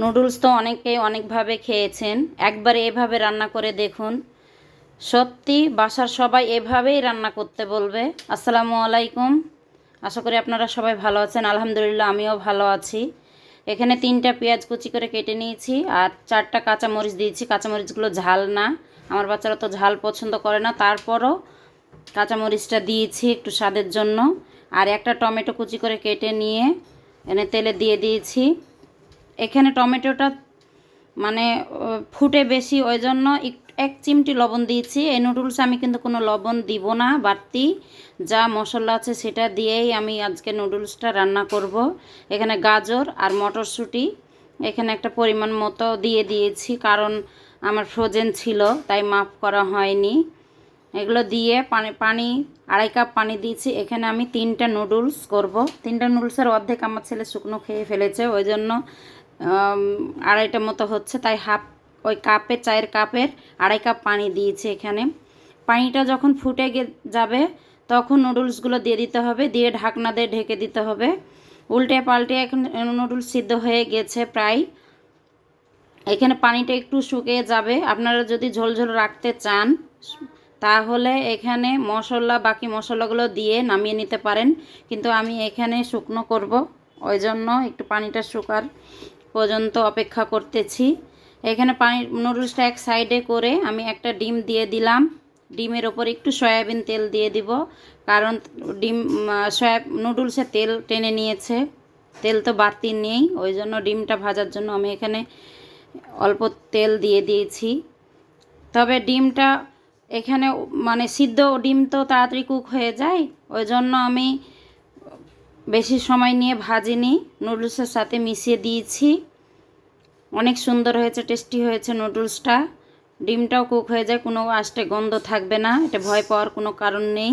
Noodles তো অনেকেই অনেকভাবে খেয়েছেন। একবার এভাবে রান্না করে দেখুন। সত্যি বাসার সবাই এভাবেই রান্না করতে বলবে। আসসালামু আলাইকুম। আশা করি আপনারা সবাই ভালো আছেন। আলহামদুলিল্লাহ আমিও ভালো আছি। এখানে তিনটা পেঁয়াজ কুচি করে কেটে নিয়েছি আর চারটা কাঁচামরিচ দিয়েছি। কাঁচামরিচগুলো ঝাল না। আমার বাচ্চারা তো ঝাল পছন্দ করে না। তারপরও কাঁচামরিচটা দিয়েছি একটু স্বাদের জন্য। আর একটা টমেটো কুচি করে কেটে নিয়ে এনে তেলে দিয়ে দিয়েছি। এখানে টমেটোটা মানে ফুটে বেশি ওই জন্য এক- চিমটি লবণ দিয়েছি। এই নুডলস আমি কিন্তু কোনো লবণ দিব না, বাড়তি। যা মশলা আছে সেটা দিয়েই আমি আজকে নুডলসটা রান্না করব। এখানে গাজর আর মটরশুঁটি, এখানে একটা পরিমাণ মতো দিয়ে দিয়েছি, কারণ আমার ফ্রোজেন ছিল, তাই মাফ করা হয়নি। এগুলো দিয়ে পানি পানি, আড়াই কাপ পানি দিয়েছি। এখানে আমি তিনটা নুডলস করব। তিনটা নুডলসের অর্ধেক আমার ছেলে শুকনো খেয়ে ফেলেছে ওই জন্য আড়াইটা মতো হচ্ছে, তাই হাফ ওই কাপে, চায়ের কাপের আড়াই কাপ পানি দিয়েছি এখানে। পানিটা যখন ফুটে যাবে, তখন নুডলসগুলো দিয়ে দিতে হবে, দিয়ে ঢাকনা দিয়ে ঢেকে দিতে হবে। উল্টে পাল্টে এখন নুডলস সিদ্ধ হয়ে গেছে প্রায়। এখানে পানিটা একটু শুকিয়ে যাবে। আপনারা যদি ঝোল রাখতে চান, তাহলে এখানে মশলা, বাকি মশলাগুলো দিয়ে নামিয়ে নিতে পারেন। কিন্তু আমি এখানে শুকনো করব, ওই জন্য একটু পানিটা শুকার। পর্যন্ত অপেক্ষা করতেছি। এখানে পানি নুডলসটা এক সাইডে করে আমি একটা ডিম দিয়ে দিলাম। ডিমের ওপর একটু সয়াবিন তেল দিয়ে দিব, কারণ ডিম সয়া, নুডলসে তেল টেনে নিয়েছে। তেল তো বাড়তি নেই, ওই জন্য ডিমটা ভাজার জন্য আমি এখানে অল্প তেল দিয়ে দিয়েছি। তবে ডিমটা এখানে মানে সিদ্ধ ডিম তো তাড়াতাড়ি কুক হয়ে যায়, ওই জন্য আমি বেশি সময় নিয়ে ভাজিনি। নুডলসের সাথে মিশিয়ে দিয়েছি। অনেক সুন্দর হয়েছে, টেস্টি হয়েছে নুডলসটা। ডিমটাও কুক হয়ে যায়, কোনো আষ্টে গন্ধ থাকবে না। এটা ভয় পাওয়ার কোনো কারণ নেই।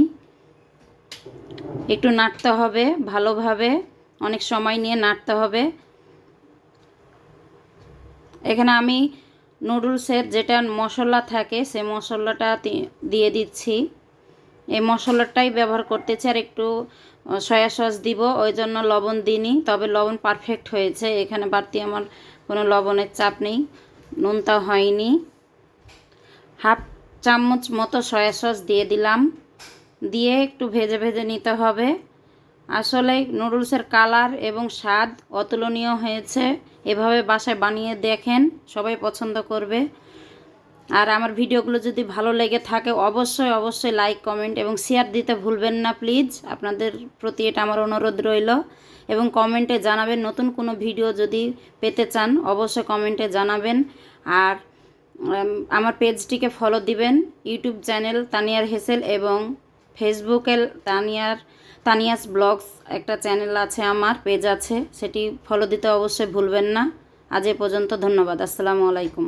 একটু নাড়তে হবে ভালোভাবে। অনেক সময় নিয়ে নাড়তে হবে। এখানে আমি নুডলসের যেটা মশলা থাকে সে মশলাটা দিয়ে দিচ্ছি। এই মশলাটাই ব্যবহার করতেছি আর একটু সয়া সস দিব, ওই জন্য লবণ দিইনি, তবে লবণ পারফেক্ট হয়েছে। এখানে বাড়তি আমার কোনো লবণের চাপ নেই নুনটা হয়নি। হাফ চামচ মতো সয়া সস দিয়ে দিলাম। দিয়ে একটু ভেজে ভেজে নিতে হবে। আসলে নুডলসের কালার এবং স্বাদ অতুলনীয় হয়েছে। এভাবে বাসায় বানিয়ে দেখেন, সবাই পছন্দ করবে। আর আমার ভিডিওগুলো যদি ভালো লেগে থাকে, অবশ্যই অবশ্যই লাইক কমেন্ট এবং শেয়ার দিতে ভুলবেন না প্লিজ আপনাদের প্রতি এটা আমার অনুরোধ রইল। এবং কমেন্টে জানাবেন নতুন কোনো ভিডিও যদি পেতে চান, অবশ্যই কমেন্টে জানাবেন। আর আমার পেজটিকে ফলো দিবেন। ইউটিউব চ্যানেল তানিয়ার হেসেল এবং ফেসবুকে তানিয়ার, তানিয়াস ব্লগস একটা চ্যানেল আছে আমার পেজ আছে। সেটি ফলো দিতে অবশ্যই ভুলবেন না। আজ এ পর্যন্ত ধন্যবাদ। আসসালামু আলাইকুম।